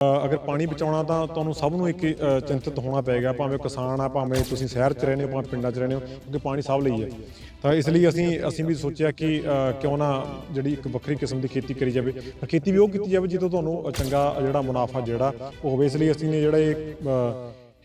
ਅਗਰ ਪਾਣੀ ਬਚਾਉਣਾ ਤਾਂ ਤੁਹਾਨੂੰ ਸਭ ਨੂੰ ਇੱਕ ਅ, ਚਿੰਤਤ ਹੋਣਾ ਪਏਗਾ ਭਾਵੇਂ ਕਿਸਾਨ ਆ ਭਾਵੇਂ ਤੁਸੀਂ ਸ਼ਹਿਰ 'ਚ ਰਹਿੰਦੇ ਹੋ ਭਾਵੇਂ ਪਿੰਡਾਂ 'ਚ ਰਹਿੰਦੇ ਹੋ ਕਿਉਂਕਿ ਪਾਣੀ ਸਭ ਲਈ ਹੈ। ਤਾਂ ਇਸ ਲਈ ਅਸੀਂ ਅਸੀਂ ਵੀ ਸੋਚਿਆ ਕਿ ਕਿਉਂ ਨਾ ਜਿਹੜੀ ਇੱਕ ਵੱਖਰੀ ਕਿਸਮ ਦੀ ਖੇਤੀ ਕਰੀ ਜਾਵੇ। ਤਾਂ ਖੇਤੀ ਵੀ ਉਹ ਕੀਤੀ ਜਾਵੇ ਜਿੱਦੋਂ ਤੁਹਾਨੂੰ ਚੰਗਾ ਜਿਹੜਾ ਮੁਨਾਫਾ ਜਿਹੜਾ ਉਹ ਹੋਵੇ। ਇਸ ਲਈ ਅਸੀਂ ਨੇ ਜਿਹੜਾ ਇਹ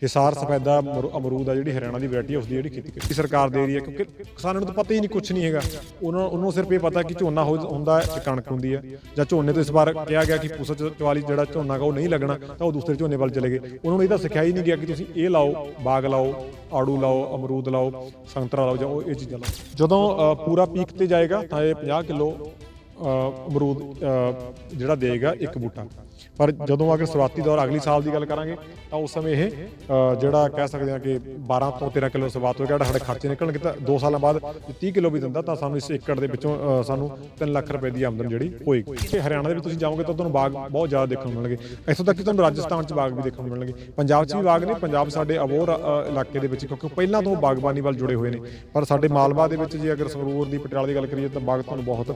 ਹਿਸਾਰ ਸਫੈਦਾ ਅਮਰੂ- ਅਮਰੂਦ ਆ ਜਿਹੜੀ ਹਰਿਆਣਾ ਦੀ ਵੈਰਾਈਟੀ ਉਸ ਦੀ ਜਿਹੜੀ ਖੇਤੀ ਕੀਤੀ ਸਰਕਾਰ ਦੇ ਰਹੀ ਹੈ ਕਿਉਂਕਿ ਕਿਸਾਨਾਂ ਨੂੰ ਤਾਂ ਪਤਾ ਹੀ ਨਹੀਂ ਕੁਝ ਨਹੀਂ ਹੈਗਾ। ਉਹਨਾਂ ਉਹਨਾਂ ਨੂੰ ਸਿਰਫ ਇਹ ਪਤਾ ਕਿ ਝੋਨਾ ਹੋ- ਹੁੰਦਾ ਹੈ ਕਣਕ ਹੁੰਦੀ ਹੈ ਜਾਂ ਝੋਨੇ ਤੋਂ ਇਸ ਵਾਰ ਕਿਹਾ ਗਿਆ ਕਿ ਪੁਸਤ 44 ਜਿਹੜਾ ਝੋਨਾ ਗਾ, ਉਹ ਨਹੀਂ ਲੱਗਣਾ, ਤਾਂ ਉਹ ਦੂਸਰੇ ਝੋਨੇ ਵੱਲ ਚਲੇ ਗਏ। ਉਹਨਾਂ ਨੂੰ ਇਹ ਤਾਂ ਸਿਖਾਇਆ ਹੀ ਨਹੀਂ ਗਿਆ ਕਿ ਤੁਸੀਂ ਇਹ ਲਾਓ, ਬਾਗ ਲਾਓ, ਆੜੂ ਲਾਓ, ਅਮਰੂਦ ਲਾਓ, ਸੰਤਰਾ ਲਾਓ, ਜਾਂ ਉਹ ਇਹ ਚੀਜ਼ਾਂ ਲਾਓ। ਜਦੋਂ ਪੂਰਾ ਪੀਕ ਤੇ ਜਾਏਗਾ, ਤਾਂ ਇਹ 50 ਕਿਲੋ ਅਮਰੂਦ ਜਿਹੜਾ ਦੇਗਾ ਇੱਕ ਬੂਟਾ। ਪਰ ਜਦੋਂ ਅਗਰ ਸ਼ੁਰੂਆਤੀ ਦੌਰ ਅਗਲੀ ਸਾਲ ਦੀ ਗੱਲ ਕਰਾਂਗੇ, ਤਾਂ ਉਸ ਸਮੇਂ ਇਹ ਜਿਹੜਾ ਕਹਿ ਸਕਦੇ ਹਾਂ ਕਿ 12 ਤੋਂ 13 ਕਿਲੋ ਸ਼ੁਰੂਆਤ ਹੋਏਗਾ ਜਿਹੜਾ ਸਾਡੇ ਖਰਚੇ ਨਿਕਲਣਗੇ, ਤਾਂ 2 ਸਾਲਾਂ ਬਾਅਦ ਜੇ 30 ਕਿਲੋ ਵੀ ਦਿੰਦਾ, ਤਾਂ ਸਾਨੂੰ ਇਸ ਏਕੜ ਦੇ ਵਿੱਚੋਂ ਸਾਨੂੰ 3 ਲੱਖ ਰੁਪਏ ਦੀ ਆਮਦਨ ਜਿਹੜੀ ਹੋਏਗੀ। ਤੇ ਹਰਿਆਣਾ ਦੇ ਵਿੱਚ ਤੁਸੀਂ ਜਾਓਗੇ ਤਾਂ ਤੁਹਾਨੂੰ ਬਾਗ ਬਹੁਤ ਜ਼ਿਆਦਾ ਦੇਖਣ ਨੂੰ ਮਿਲਣਗੇ। ਇੱਥੋਂ ਤੱਕ ਕਿ ਤੁਹਾਨੂੰ ਰਾਜਸਥਾਨ 'ਚ ਬਾਗ ਵੀ ਦੇਖਣ ਨੂੰ ਮਿਲਣਗੇ। ਪੰਜਾਬ 'ਚ ਵੀ ਬਾਗ ਨੇ, ਪੰਜਾਬ ਸਾਡੇ ਅਬੋਰ ਇਲਾਕੇ ਦੇ ਵਿੱਚ, ਕਿਉਂਕਿ ਪਹਿਲਾਂ ਤੋਂ ਬਾਗਬਾਨੀ ਵੱਲ ਜੁੜੇ ਹੋਏ ਨੇ। ਪਰ ਸਾਡੇ ਮਾਲਵਾ ਦੇ ਵਿੱਚ ਜੇ ਅਗਰ ਸੰਗਰੂਰ ਦੀ ਪਟਿਆਲਾ ਦੀ ਗੱਲ ਕਰੀਏ, ਤਾਂ ਬਾਗ ਤੁਹਾਨੂੰ ਬਹੁਤ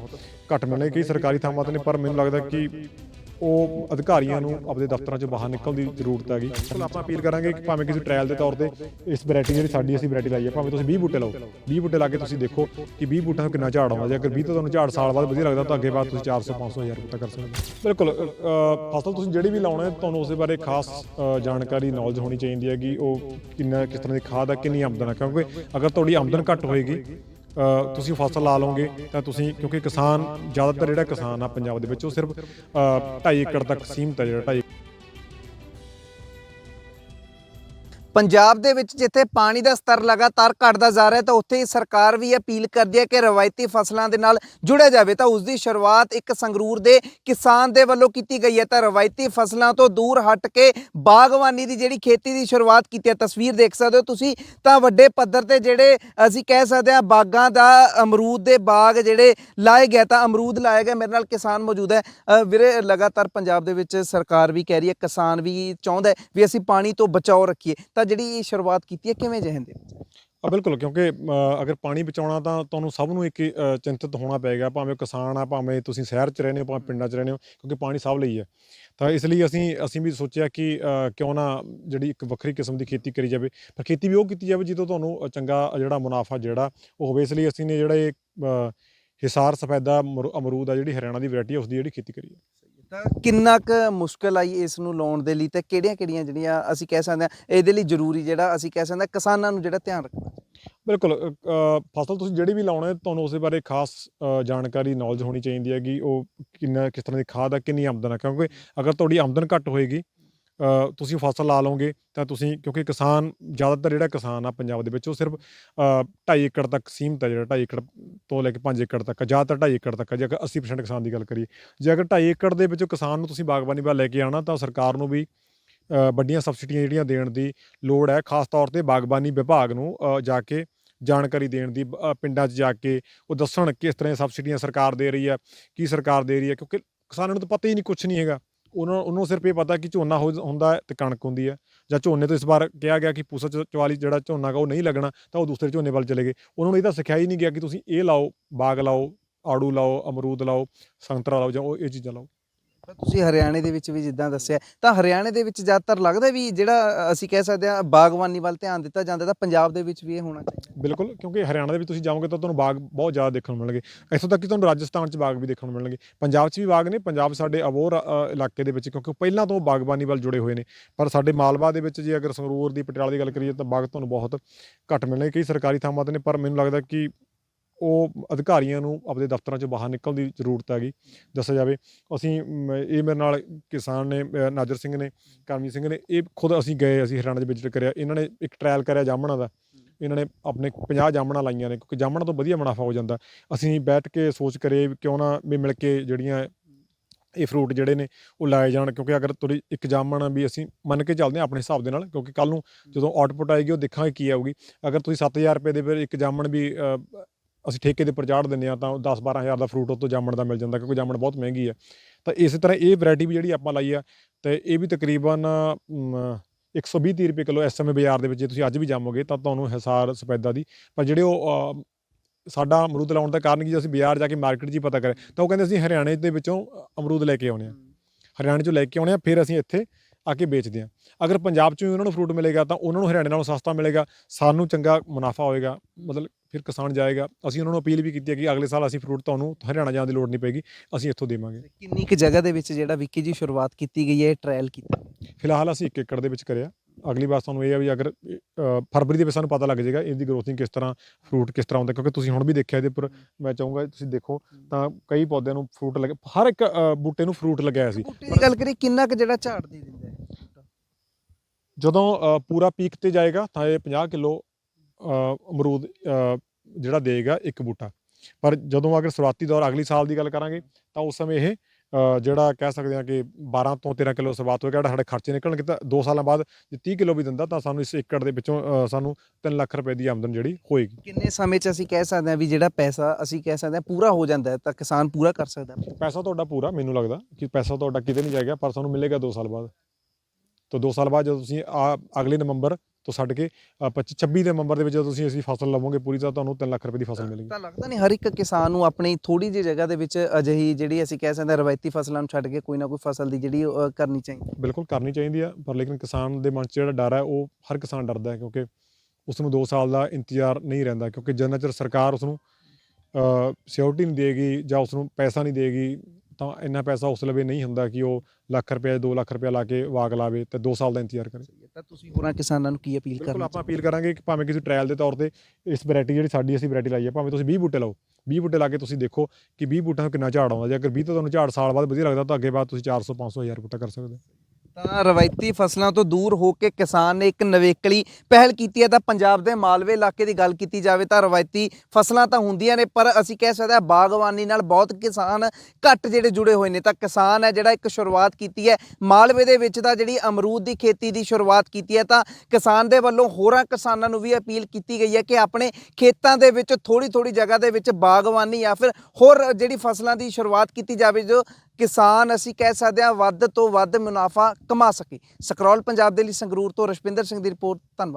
ਘੱਟ ਮਿਲਣਗੇ ਕਈ ਸਰਕਾਰੀ ਥਾਵਾਂ ਤੇ ਨੇ, ਪਰ ਮੈਨੂੰ ਲੱਗਦਾ ਕਿ ਉਹ ਅਧਿਕਾਰੀਆਂ ਨੂੰ ਆਪਣੇ ਦਫ਼ਤਰਾਂ 'ਚੋਂ ਬਾਹਰ ਨਿਕਲਣ ਦੀ ਜ਼ਰੂਰਤ ਹੈਗੀ। ਚਲੋ, ਆਪਾਂ ਅਪੀਲ ਕਰਾਂਗੇ ਕਿ ਭਾਵੇਂ ਕਿਸੇ ਟ੍ਰਾਇਲ ਦੇ ਤੌਰ ਤੇ ਇਸ ਵੈਰਾਈਟੀ ਜਿਹੜੀ ਸਾਡੀ ਅਸੀਂ ਵੈਰਾਈਟੀ ਲਾਈ ਹੈ ਭਾਵੇਂ ਤੁਸੀਂ 20 ਬੂਟੇ ਲਾਓ 20 ਬੂਟੇ ਲਾ ਕੇ ਤੁਸੀਂ ਦੇਖੋ ਕਿ 20 ਬੂਟਿਆਂ ਨੂੰ ਕਿੰਨਾ ਝਾੜ ਆਉਂਦਾ, ਜੇ ਅਗਰ 20 ਤੋਂ ਤੁਹਾਨੂੰ ਝਾੜ ਸਾਲ ਬਾਅਦ ਵਧੀਆ ਲੱਗਦਾ ਤਾਂ ਅੱਗੇ ਬਾਅਦ ਤੁਸੀਂ 400 500 ਹਜ਼ਾਰ ਰੁਪਏ ਕਰ ਸਕਦੇ ਹੋ। ਬਿਲਕੁਲ ਫਸਲ ਤੁਸੀਂ ਜਿਹੜੀ ਵੀ ਲਾਉਣਾ ਹੈ, ਤੁਹਾਨੂੰ ਉਸ ਬਾਰੇ ਖਾਸ ਜਾਣਕਾਰੀ ਨੌਲੇਜ ਹੋਣੀ ਚਾਹੀਦੀ ਹੈ ਕਿ ਉਹ ਕਿੰਨਾ, ਕਿਸ ਤਰ੍ਹਾਂ ਦੀ ਖਾਦ ਹੈ, ਕਿੰਨੀ ਆਮਦਨ ਹੈ, ਕਿਉਂਕਿ ਅਗਰ ਤੁਹਾਡੀ ਆਮਦਨ ਘੱਟ ਹੋਏਗੀ ਤੁਸੀਂ ਫਸਲ ਲਾ ਲਓਗੇ ਤਾਂ ਤੁਸੀਂ, ਕਿਉਂਕਿ ਕਿਸਾਨ ਜ਼ਿਆਦਾਤਰ ਜਿਹੜਾ ਕਿਸਾਨ ਆ ਪੰਜਾਬ ਦੇ ਵਿੱਚ, ਉਹ ਸਿਰਫ 2.5 ਏਕੜ ਤੱਕ ਸੀਮਤ ਹੈ ਜਿਹੜਾ 2.5 ਪੰਜਾਬ ਦੇ ਵਿੱਚ ਜਿੱਥੇ ਪਾਣੀ ਦਾ ਸਤਰ ਲਗਾਤਾਰ ਘਟਦਾ ਜਾ ਰਿਹਾ ਤਾਂ ਉੱਥੇ ਹੀ ਸਰਕਾਰ ਵੀ ਅਪੀਲ ਕਰਦੀ ਹੈ ਕਿ ਰਵਾਇਤੀ ਫਸਲਾਂ ਦੇ ਨਾਲ ਜੁੜਿਆ ਜਾਵੇ। ਤਾਂ ਉਸ ਦੀ ਸ਼ੁਰੂਆਤ ਇੱਕ ਸੰਗਰੂਰ ਦੇ ਕਿਸਾਨ ਦੇ ਵੱਲੋਂ ਕੀਤੀ ਗਈ ਹੈ। ਤਾਂ ਰਵਾਇਤੀ ਫਸਲਾਂ ਤੋਂ ਦੂਰ ਹਟ ਕੇ ਬਾਗਬਾਨੀ ਦੀ ਜਿਹੜੀ ਖੇਤੀ ਦੀ ਸ਼ੁਰੂਆਤ ਕੀਤੀ ਹੈ, ਤਸਵੀਰ ਦੇਖ ਸਕਦੇ ਹੋ ਤੁਸੀਂ। ਤਾਂ ਵੱਡੇ ਪੱਧਰ ਤੇ ਜਿਹੜੇ ਅਸੀਂ ਕਹਿ ਸਕਦੇ ਹਾਂ ਬਾਗਾਂ ਦਾ ਅਮਰੂਦ ਦੇ ਬਾਗ ਜਿਹੜੇ ਲਾਏ ਗਏ ਤਾਂ ਅਮਰੂਦ ਲਾਏ ਗਏ। ਮੇਰੇ ਨਾਲ ਕਿਸਾਨ ਮੌਜੂਦ ਹੈ। ਵੀਰੇ, ਲਗਾਤਾਰ ਪੰਜਾਬ ਦੇ ਵਿੱਚ ਸਰਕਾਰ ਵੀ ਕਹਿ ਰਹੀ ਹੈ, ਕਿਸਾਨ ਵੀ ਚਾਹੁੰਦਾ ਵੀ ਅਸੀਂ ਪਾਣੀ ਤੋਂ ਬਚਾਓ ਰੱਖੀਏ। ਤਾਂ ਜਿਹੜੀ ਇਹ ਸ਼ੁਰੂਆਤ ਕੀਤੀ ਹੈ ਕਿਵੇਂ ਜਹੰਦੇ ਆ ਬਿਲਕੁਲ ਕਿਉਂਕਿ ਅਗਰ ਪਾਣੀ ਬਚਾਉਣਾ ਤਾਂ ਤੁਹਾਨੂੰ ਸਭ ਨੂੰ ਇੱਕ ਅ, ਚਿੰਤਤ ਹੋਣਾ ਪਏਗਾ ਭਾਵੇਂ ਕਿਸਾਨ ਆ ਭਾਵੇਂ ਤੁਸੀਂ ਸ਼ਹਿਰ 'ਚ ਰਹਿੰਦੇ ਹੋ ਭਾਵੇਂ ਪਿੰਡਾਂ 'ਚ ਰਹਿੰਦੇ ਹੋ ਕਿਉਂਕਿ ਪਾਣੀ ਸਭ ਲਈ ਹੈ। ਤਾਂ ਇਸ ਲਈ ਅਸੀਂ ਅਸੀਂ ਵੀ ਸੋਚਿਆ ਕਿ ਕਿਉਂ ਨਾ ਜਿਹੜੀ ਇੱਕ ਵੱਖਰੀ ਕਿਸਮ ਦੀ ਖੇਤੀ ਕਰੀ ਜਾਵੇ। ਪਰ ਖੇਤੀ ਵੀ ਉਹ ਕੀਤੀ ਜਾਵੇ ਜਿੱਦੋਂ ਤੁਹਾਨੂੰ ਚੰਗਾ ਜਿਹੜਾ ਮੁਨਾਫਾ ਜਿਹੜਾ ਉਹ ਹੋਵੇ। ਇਸ ਲਈ ਅਸੀਂ ਨੇ ਜਿਹੜਾ ਇਹ ਹਿਸਾਰ ਸਫੈਦਾ ਅਮਰੂ- ਅਮਰੂਦ ਆ ਜਿਹੜੀ ਹਰਿਆਣਾ ਦੀ ਵੈਰਾਈਟੀ ਉਸ ਦੀ ਜਿਹੜੀ ਖੇਤੀ ਕਰੀ ਹੈ। ਤਾਂ ਕਿੰਨਾ ਕੁ ਮੁਸ਼ਕਲ ਆਈ ਇਸ ਨੂੰ ਲਾਉਣ ਦੇ ਲਈ ਤੇ ਕਿਹੜੀਆਂ ਕਿਹੜੀਆਂ ਜਿਹੜੀਆਂ ਅਸੀਂ ਕਹਿ ਸਕਦੇ ਹਾਂ ਇਹਦੇ ਲਈ ਜ਼ਰੂਰੀ ਜਿਹੜਾ ਅਸੀਂ ਕਹਿ ਸਕਦੇ ਹਾਂ ਕਿਸਾਨਾਂ ਨੂੰ ਜਿਹੜਾ ਧਿਆਨ ਰੱਖਣਾ। ਬਿਲਕੁਲ ਫਸਲ ਤੁਸੀਂ ਜਿਹੜੀ ਵੀ ਲਾਉਣਾ ਤੁਹਾਨੂੰ ਉਸ ਬਾਰੇ ਖਾਸ ਜਾਣਕਾਰੀ ਨੌਲੇਜ ਹੋਣੀ ਚਾਹੀਦੀ ਹੈ ਕਿ ਉਹ ਕਿੰਨਾ, ਕਿਸ ਤਰ੍ਹਾਂ ਦੀ ਖਾਦ ਆ ਕਿੰਨੀ ਆਮਦਨ ਆ ਕਿਉਂਕਿ ਅਗਰ ਤੁਹਾਡੀ ਆਮਦਨ ਘੱਟ ਹੋਏਗੀ ਤੁਸੀਂ ਫਸਲ ਲਾ ਲਓਗੇ ਤਾਂ ਤੁਸੀਂ, ਕਿਉਂਕਿ ਕਿਸਾਨ ਜ਼ਿਆਦਾਤਰ ਜਿਹੜਾ ਕਿਸਾਨ ਆ ਪੰਜਾਬ ਦੇ ਵਿੱਚ, ਉਹ ਸਿਰਫ 2.5 ਏਕੜ ਤੱਕ ਸੀਮਤ ਹੈ ਜਿਹੜਾ 2.5 ਏਕੜ ਤੋਂ ਲੈ ਕੇ 5 ਏਕੜ ਤੱਕ ਜ਼ਿਆਦਾਤਰ 2.5 ਏਕੜ ਤੱਕ ਹੈ ਜੇ ਅਗਰ 80% ਕਿਸਾਨ ਦੀ ਗੱਲ ਕਰੀਏ। ਜੇ ਅਗਰ 2.5 ਏਕੜ ਦੇ ਵਿੱਚੋਂ ਕਿਸਾਨ ਨੂੰ ਤੁਸੀਂ ਬਾਗਬਾਨੀ ਵੱਲ ਲੈ ਕੇ ਆਉਣਾ, ਤਾਂ ਸਰਕਾਰ ਨੂੰ ਵੀ ਵੱਡੀਆਂ ਸਬਸਿਡੀਆਂ ਜਿਹੜੀਆਂ ਦੇਣ ਦੀ ਲੋੜ ਹੈ, ਖਾਸ ਤੌਰ ਤੇ ਬਾਗਬਾਨੀ ਵਿਭਾਗ ਨੂੰ ਜਾ ਕੇ ਜਾਣਕਾਰੀ ਦੇਣ ਦੀ ਪਿੰਡਾਂ 'ਚ ਜਾ ਕੇ ਉਹ ਦੱਸਣ ਕਿਸ ਤਰ੍ਹਾਂ ਦੀਆਂ ਸਬਸਿਡੀਆਂ ਸਰਕਾਰ ਦੇ ਰਹੀ ਹੈ, ਕੀ ਸਰਕਾਰ ਦੇ ਰਹੀ ਹੈ, ਕਿਉਂਕਿ ਕਿਸਾਨਾਂ ਨੂੰ ਤਾਂ ਪਤਾ ਹੀ ਨਹੀਂ ਕੁਝ ਨਹੀਂ ਹੈਗਾ। ਉਹਨਾਂ ਉਹਨੂੰ ਸਿਰਫ ਇਹ ਪਤਾ ਕਿ ਝੋਨਾ ਹੋ- ਹੁੰਦਾ ਹੈ ਤੇ ਕਣਕ ਹੁੰਦੀ ਹੈ। ਜਾਂ ਝੋਨੇ ਤੋਂ ਇਸ ਵਾਰ ਕਿਹਾ ਗਿਆ ਕਿ ਪੁਸਤ 44 ਜਿਹੜਾ ਝੋਨਾ ਗਾ ਉਹ ਨਹੀਂ ਲੱਗਣਾ, ਤਾਂ ਉਹ ਦੂਸਰੇ ਝੋਨੇ ਵੱਲ ਚਲੇ ਗਏ। ਉਹਨਾਂ ਨੂੰ ਇਹ ਤਾਂ ਸਿਖਾਇਆ ਹੀ ਨਹੀਂ ਗਿਆ ਕਿ ਤੁਸੀਂ ਇਹ ਲਾਓ, ਬਾਗ ਲਾਓ, ਆੜੂ ਲਾਓ, ਅਮਰੂਦ ਲਾਓ, ਸੰਤਰਾ ਲਾਓ ਜਾਂ ਉਹ ਇਹ ਚੀਜ਼ਾਂ ਲਾਓ। ਤੁਸੀਂ ਹਰਿਆਣੇ ਦੇ ਵਿੱਚ ਵੀ ਜਿੱਦਾਂ ਦੱਸਿਆ ਤਾਂ ਹਰਿਆਣੇ ਦੇ ਵਿੱਚ ਜ਼ਿਆਦਾਤਰ ਲੱਗਦਾ ਵੀ ਜਿਹੜਾ ਅਸੀਂ ਕਹਿ ਸਕਦੇ ਹਾਂ ਬਾਗਬਾਨੀ ਵੱਲ ਧਿਆਨ ਦਿੱਤਾ ਜਾਂਦਾ, ਤਾਂ ਪੰਜਾਬ ਦੇ ਵਿੱਚ ਵੀ ਇਹ ਹੋਣਾ ਚਾਹੀਦਾ। ਬਿਲਕੁਲ, ਕਿਉਂਕਿ ਹਰਿਆਣਾ ਦੇ ਵਿੱਚ ਤੁਸੀਂ ਜਾਓਗੇ ਤਾਂ ਤੁਹਾਨੂੰ ਬਾਗ ਬਹੁਤ ਜ਼ਿਆਦਾ ਦੇਖਣ ਨੂੰ ਮਿਲਣਗੇ। ਇੱਥੋਂ ਤੱਕ ਕਿ ਤੁਹਾਨੂੰ ਰਾਜਸਥਾਨ 'ਚ ਬਾਗ ਵੀ ਦੇਖਣ ਨੂੰ ਮਿਲਣਗੇ। ਪੰਜਾਬ 'ਚ ਵੀ ਬਾਗ ਨੇ, ਪੰਜਾਬ ਸਾਡੇ ਅਬੋਰ ਇਲਾਕੇ ਦੇ ਵਿੱਚ, ਕਿਉਂਕਿ ਪਹਿਲਾਂ ਤੋਂ ਬਾਗਬਾਨੀ ਵੱਲ ਜੁੜੇ ਹੋਏ ਨੇ। ਪਰ ਸਾਡੇ ਮਾਲਵਾ ਦੇ ਵਿੱਚ ਜੇ ਅਗਰ ਸੰਗਰੂਰ ਦੀ ਪਟਿਆਲਾ ਦੀ ਗੱਲ ਕਰੀਏ ਤਾਂ ਬਾਗ ਤੁਹਾਨੂੰ ਬਹੁਤ ਘੱਟ ਮਿਲਣਗੇ, ਕਈ ਸਰਕਾਰੀ ਥਾਵਾਂ ਤੇ ਨੇ, ਪਰ ਮੈਨੂੰ ਲੱਗਦਾ ਕਿ ਉਹ ਅਧਿਕਾਰੀਆਂ ਨੂੰ ਆਪਣੇ ਦਫ਼ਤਰਾਂ 'ਚੋਂ ਬਾਹਰ ਨਿਕਲਣ ਦੀ ਜ਼ਰੂਰਤ ਹੈਗੀ ਦੱਸਿਆ ਜਾਵੇ। ਅਸੀਂ ਮ, ਇਹ ਮੇਰੇ ਨਾਲ ਕਿਸਾਨ ਨੇ ਅ, ਨਾਜਰ ਸਿੰਘ ਨੇ ਕਰਮਜੀਤ ਸਿੰਘ ਨੇ ਇਹ ਖੁਦ ਅਸੀਂ ਗਏ ਅਸੀਂ ਹਰਿਆਣਾ 'ਚ ਵਿਜ਼ਿਟ ਕਰਿਆ। ਇਹਨਾਂ ਨੇ ਇੱਕ ਟ੍ਰਾਇਲ ਕਰਿਆ ਜਾਮਣਾ ਦਾ। ਇਹਨਾਂ ਨੇ ਆਪਣੇ 50 ਜਾਮਣਾ ਲਾਈਆਂ ਨੇ ਕਿਉਂਕਿ ਜਾਮਣਾ ਤੋਂ ਵਧੀਆ ਮੁਨਾਫਾ ਹੋ ਜਾਂਦਾ। ਅਸੀਂ ਬੈਠ ਕੇ ਸੋਚ ਕਰੇ ਵੀ ਕਿਉਂ ਨਾ ਵੀ ਮਿਲ ਕੇ ਜਿਹੜੀਆਂ ਇਹ ਫਰੂਟ ਜਿਹੜੇ ਨੇ ਉਹ ਲਾਏ ਜਾਣ। ਕਿਉਂਕਿ ਅਗਰ ਤੁਹਾਡੀ ਇੱਕ ਜਾਮਣ ਵੀ ਅਸੀਂ ਮੰਨ ਕੇ ਚੱਲਦੇ ਹਾਂ ਆਪਣੇ ਹਿਸਾਬ ਦੇ ਨਾਲ ਕਿਉਂਕਿ ਕੱਲ ਨੂੰ ਜਦੋਂ ਆਊਟਪੁੱਟ ਆਏਗੀ ਉਹ ਦੇਖਾਂਗੇ ਕੀ ਆਊਗੀ। ਅਗਰ ਤੁਸੀਂ 7000 ਰੁਪਏ ਦੇ ਫਿਰ ਇੱਕ ਜਾਮਣ ਵੀ ਅ, ਅਸੀਂ ਠੇਕੇ ਦੇ ਉੱਪਰ ਚਾੜ ਦਿੰਦੇ ਆ ਤਾਂ 10 12000 ਦਾ ਫਰੂਟ ਉਹ ਤੋਂ ਜਾਮਣ ਦਾ ਮਿਲ ਜਾਂਦਾ ਕਿਉਂਕਿ ਜਾਮਣ ਬਹੁਤ ਮਹਿੰਗੀ ਹੈ। ਤਾਂ ਇਸੇ ਤਰ੍ਹਾਂ ਇਹ ਵੈਰਾਈਟੀ ਵੀ ਜਿਹੜੀ ਆਪਾਂ ਲਾਈ ਆ ਤੇ ਇਹ ਵੀ ਤਕਰੀਬਨ ਅਮ, 120 30 ਰੁਪਏ ਕਿਲੋ ਐਸਐਮਏ ਬਾਜ਼ਾਰ ਦੇ ਵਿੱਚ ਜੇ ਤੁਸੀਂ ਅੱਜ ਵੀ ਜਾਮੋਗੇ ਤਾਂ ਤੁਹਾਨੂੰ ਹਿਸਾਰ ਸਫੈਦਾ ਦੀ ਪਰ ਜਿਹੜੇ ਉਹ ਸਾਡਾ ਅਮਰੂਦ ਲਾਉਣ ਦਾ ਕਾਰਨ ਕੀ ਜੇ ਅਸੀਂ ਬਾਜ਼ਾਰ ਜਾ ਕੇ ਮਾਰਕੀਟ 'ਚ ਹੀ ਪਤਾ ਕਰੇ ਤਾਂ ਉਹ ਕਹਿੰਦੇ ਅਸੀਂ ਹਰਿਆਣੇ ਦੇ ਵਿੱਚੋਂ ਅਮਰੂਦ ਲੈ ਕੇ ਆਉਨੇ ਆ। ਹਰਿਆਣੇ ਚੋਂ ਲੈ ਕੇ ਆਉਣੇ ਆ ਫਿਰ ਅਸੀਂ ਇੱਥੇ ਆ ਕੇ ਵੇਚਦੇ ਆ। ਅਗਰ ਪੰਜਾਬ ਚੋਂ ਹੀ ਉਹਨਾਂ ਨੂੰ ਫਰੂਟ ਮਿਲੇਗਾ ਤਾਂ ਉਹਨਾਂ ਨੂੰ ਹਰਿਆਣੇ ਨਾਲੋਂ ਸਸਤਾ ਮਿਲੇਗਾ ਸਾਨੂੰ ਚੰਗਾ ਮੁਨਾਫਾ ਹੋਏਗਾ ਮਤਲਬ ਫਿਰ ਕਿਸਾਨ ਜਾਏਗਾ। ਅਸੀਂ ਉਹਨਾਂ ਨੂੰ ਅਪੀਲ ਵੀ ਕੀਤੀ ਹੈ ਕਿ ਅਗਲੇ ਸਾਲ ਅਸੀਂ ਫਰੂਟ ਤੁਹਾਨੂੰ ਹਰਿਆਣਾ ਜਾਣ ਦੀ ਲੋੜ ਨਹੀਂ ਪਏਗੀ ਅਸੀਂ ਇੱਥੋਂ ਦੇਵਾਂਗੇ। ਕਿੰਨੀ ਕੁ ਜਗ੍ਹਾ ਦੇ ਵਿੱਚ ਜਿਹੜਾ ਵਿੱਕੀ ਜੀ ਸ਼ੁਰੂਆਤ ਕੀਤੀ ਗਈ ਹੈ ਟ੍ਰਾਇਲ ਕੀਤਾ? ਫਿਲਹਾਲ ਅਸੀਂ 1 ਏਕੜ ਦੇ ਵਿੱਚ ਕਰਿਆ। ਅਗਲੀ ਵਾਰ ਸਾਨੂੰ ਇਹ ਆ ਵੀ ਅਗਰ ਫਰਵਰੀ ਦੇ ਵਿੱਚ ਸਾਨੂੰ ਪਤਾ ਲੱਗ ਜਾਏਗਾ ਇਹਦੀ ਗਰੋਥਿੰਗ ਕਿਸ ਤਰ੍ਹਾਂ ਫਰੂਟ ਕਿਸ ਤਰ੍ਹਾਂ ਹੁੰਦਾ ਕਿਉਂਕਿ ਤੁਸੀਂ ਹੁਣ ਵੀ ਦੇਖਿਆ ਇਹਦੇ ਉੱਪਰ ਮੈਂ ਚਾਹੂੰਗਾ ਤੁਸੀਂ ਦੇਖੋ ਤਾਂ ਕਈ ਪੌਦਿਆਂ ਨੂੰ ਫਰੂਟ ਲੱਗੇ ਹਰ ਇੱਕ ਬੂਟੇ ਨੂੰ ਫਰੂਟ ਲੱਗਿਆ ਸੀ। ਗੱਲ ਕਰੀ ਕਿੰਨਾ ਕੁ ਜਿਹੜਾ ਝਾੜ ਦੇ ਜਦੋਂ ਪੂਰਾ ਪੀਕ ਤੇ ਜਾਏਗਾ ਤਾਂ ਇਹ 50 ਕਿਲੋ ਅਮਰੂਦ ਜਿਹੜਾ ਦੇਗਾ ਇੱਕ ਬੂਟਾ। ਪਰ ਜਦੋਂ ਅਗਰ ਸ਼ੁਰੂਆਤੀ ਦੌਰ ਅਗਲੀ ਸਾਲ ਦੀ ਗੱਲ ਕਰਾਂਗੇ ਤਾਂ ਉਸ ਸਮੇਂ ਇਹ ਜਿਹੜਾ ਕਹਿ ਸਕਦੇ ਹਾਂ ਕਿ 12 ਤੋਂ 13 ਕਿਲੋ ਸ਼ੁਰੂਆਤ ਹੋਏਗਾ ਜਿਹੜਾ ਸਾਡੇ ਖਰਚੇ ਨਿਕਲਣਗੇ ਤਾਂ 2 ਸਾਲਾਂ ਬਾਅਦ ਜੇ 30 ਕਿਲੋ ਵੀ ਦਿੰਦਾ ਤਾਂ ਸਾਨੂੰ ਇਸ ਏਕੜ ਦੇ ਵਿੱਚੋਂ ਸਾਨੂੰ 3 ਲੱਖ ਰੁਪਏ ਦੀ ਆਮਦਨ ਜਿਹੜੀ ਹੋਏਗੀ। ਕਿੰਨੇ ਸਮੇਂ 'ਚ ਅਸੀਂ ਕਹਿ ਸਕਦੇ ਹਾਂ ਵੀ ਜਿਹੜਾ ਪੈਸਾ ਅਸੀਂ ਕਹਿ ਸਕਦੇ ਹਾਂ ਪੂਰਾ ਹੋ ਜਾਂਦਾ ਤਾਂ ਕਿਸਾਨ ਪੂਰਾ ਕਰ ਸਕਦਾ ਪੈਸਾ ਤੁਹਾਡਾ ਪੂਰਾ ਮੈਨੂੰ ਲੱਗਦਾ ਕਿ ਪੈਸਾ ਤੁਹਾਡਾ ਕਿਤੇ ਨਹੀਂ ਜਾਏਗਾ ਪਰ ਸਾਨੂੰ ਮਿਲੇਗਾ 2 ਸਾਲ ਬਾਅਦ। ਤਾਂ 2 ਸਾਲ ਬਾਅਦ ਜਦੋਂ ਤੁਸੀਂ ਆ ਅਗਲੇ ਨਵੰਬਰ ਤੋਂ ਛੱਡ ਕੇ 25 26 ਦੇ ਨਵੰਬਰ ਦੇ ਵਿੱਚ ਜਦੋਂ ਤੁਸੀਂ ਅਸੀਂ ਫਸਲ ਲਵੋਗੇ ਪੂਰੀ ਤਾਂ ਤੁਹਾਨੂੰ 3 ਲੱਖ ਰੁਪਏ ਦੀ ਫਸਲ ਮਿਲੇਗੀ। ਤਾਂ ਲੱਗਦਾ ਨਹੀਂ ਹਰ ਇੱਕ ਕਿਸਾਨ ਨੂੰ ਆਪਣੀ ਥੋੜੀ ਜਿਹੀ ਜਗ੍ਹਾ ਦੇ ਵਿੱਚ ਅਜਿਹੀ ਜਿਹੜੀ ਅਸੀਂ ਕਹਿ ਸਕਦੇ ਹਾਂ ਰਵਾਇਤੀ ਫਸਲਾਂ ਨੂੰ ਛੱਡ ਕੇ ਕੋਈ ਨਾ ਕੋਈ ਫਸਲ ਦੀ ਜਿਹੜੀ ਕਰਨੀ ਚਾਹੀਦੀ ਬਿਲਕੁਲ ਕਰਨੀ ਚਾਹੀਦੀ ਆ ਪਰ ਲੇਕਿਨ ਕਿਸਾਨ ਦੇ ਮਨ 'ਚ ਜਿਹੜਾ ਡਰ ਹੈ ਉਹ ਹਰ ਕਿਸਾਨ ਡਰਦਾ ਹੈ ਕਿਉਂਕਿ ਉਸ ਨੂੰ 2 ਸਾਲ ਦਾ ਇੰਤਜ਼ਾਰ ਨਹੀਂ ਰਹਿੰਦਾ ਕਿਉਂਕਿ ਜਿੰਨਾ ਚਿਰ ਸਰਕਾਰ ਉਸ ਨੂੰ ਸਿਕਿਉਰਿਟੀ ਨਹੀਂ ਦੇਗੀ ਜਾਂ ਉਸ ਨੂੰ ਪੈਸਾ ਨਹੀਂ ਦੇਗੀ ਤਾਂ ਇੰਨਾ ਪੈਸਾ ਉਸ ਲਵੇ ਨਹੀਂ ਹੁੰਦਾ ਕਿ ਉਹ ਲੱਖ ਰੁਪਏ 2 ਲੱਖ ਰੁਪਏ ਲਾ ਕੇ ਵਾਗ ਲਾਵੇ ਤੇ 2 ਸਾਲ ਦਾ ਇੰਤਜ਼ਾਰ ਕਰੇ। ਤਾਂ ਤੁਸੀਂ ਹੋਰਾਂ ਕਿਸਾਨਾਂ ਨੂੰ ਕੀ ਅਪੀਲ ਬਿਲਕੁਲ ਕਰਨਾ ਆਪਾਂ ਅਪੀਲ ਕਰਾਂਗੇ ਕਿ ਭਾਵੇਂ ਕਿਸੇ ਟ੍ਰਾਇਲ ਦੇ ਤੌਰ ਤੇ ਇਸ ਵੈਰਾਈਟੀ ਜਿਹੜੀ ਸਾਡੀ ਅਸੀਂ ਵੈਰਾਈਟੀ ਲਾਈ ਹੈ ਭਾਵੇਂ ਤੁਸੀਂ 20 ਬੂਟੇ ਲਾਓ 20 ਬੂਟੇ ਲਾ ਕੇ ਤੁਸੀਂ ਦੇਖੋ ਕਿ 20 ਬੂਟਿਆਂ ਤੋਂ ਕਿੰਨਾ ਝਾੜ ਆਉਂਦਾ। ਜੇ ਅਗਰ 20 ਤੋਂ ਤੁਹਾਨੂੰ ਝਾੜ ਸਾਲ ਬਾਅਦ ਵਧੀਆ ਲੱਗਦਾ ਤਾਂ ਅੱਗੇ ਬਾਅਦ ਤੁਸੀਂ 400 500 1000 ਬੂਟਾ ਕਰ ਸਕਦੇ ਹੋ। ਤਾਂ ਰਵਾਇਤੀ ਫਸਲਾਂ ਤੋਂ ਦੂਰ ਹੋ ਕੇ ਕਿਸਾਨ ਨੇ ਇੱਕ ਨਵੇਕਲੀ ਪਹਿਲ ਕੀਤੀ ਹੈ। ਤਾਂ ਪੰਜਾਬ ਦੇ ਮਾਲਵੇ ਇਲਾਕੇ ਦੀ ਗੱਲ ਕੀਤੀ ਜਾਵੇ ਤਾਂ ਰਵਾਇਤੀ ਫਸਲਾਂ ਤਾਂ ਹੁੰਦੀਆਂ ਨੇ, ਪਰ ਅਸੀਂ ਕਹਿ ਸਕਦੇ ਹਾਂ ਬਾਗਬਾਨੀ ਨਾਲ ਬਹੁਤ ਕਿਸਾਨ ਘੱਟ ਜਿਹੜੇ ਜੁੜੇ ਹੋਏ ਨੇ। ਤਾਂ ਕਿਸਾਨ ਹੈ ਜਿਹੜਾ ਇੱਕ ਸ਼ੁਰੂਆਤ ਕੀਤੀ ਹੈ। ਮਾਲਵੇ ਦੇ ਵਿੱਚ ਤਾਂ ਜਿਹੜੀ ਅਮਰੂਦ ਦੀ ਖੇਤੀ ਦੀ ਸ਼ੁਰੂਆਤ ਕੀਤੀ ਹੈ, ਤਾਂ ਕਿਸਾਨ ਦੇ ਵੱਲੋਂ ਹੋਰਾਂ ਕਿਸਾਨਾਂ ਨੂੰ ਵੀ ਅਪੀਲ ਕੀਤੀ ਗਈ ਹੈ ਕਿ ਆਪਣੇ ਖੇਤਾਂ ਦੇ ਵਿੱਚ ਥੋੜੀ ਥੋੜੀ ਜਗ੍ਹਾ ਦੇ ਵਿੱਚ ਬਾਗਬਾਨੀ ਜਾਂ ਫਿਰ ਹੋਰ ਜਿਹੜੀ ਫਸਲਾਂ ਦੀ ਸ਼ੁਰੂਆਤ ਕੀਤੀ ਜਾਵੇ, ਜੋ ਕਿਸਾਨ ਅਸੀਂ ਕਹਿ ਸਕਦੇ ਹਾਂ ਵੱਧ ਤੋਂ ਵੱਧ ਮੁਨਾਫਾ ਕਮਾ ਸਕੇ। ਸਕਰੋਲ ਪੰਜਾਬ ਦੇ ਲਈ ਸੰਗਰੂਰ ਤੋਂ ਰਸ਼ਪਿੰਦਰ ਸਿੰਘ ਦੀ ਰਿਪੋਰਟ, ਧੰਨਵਾਦ।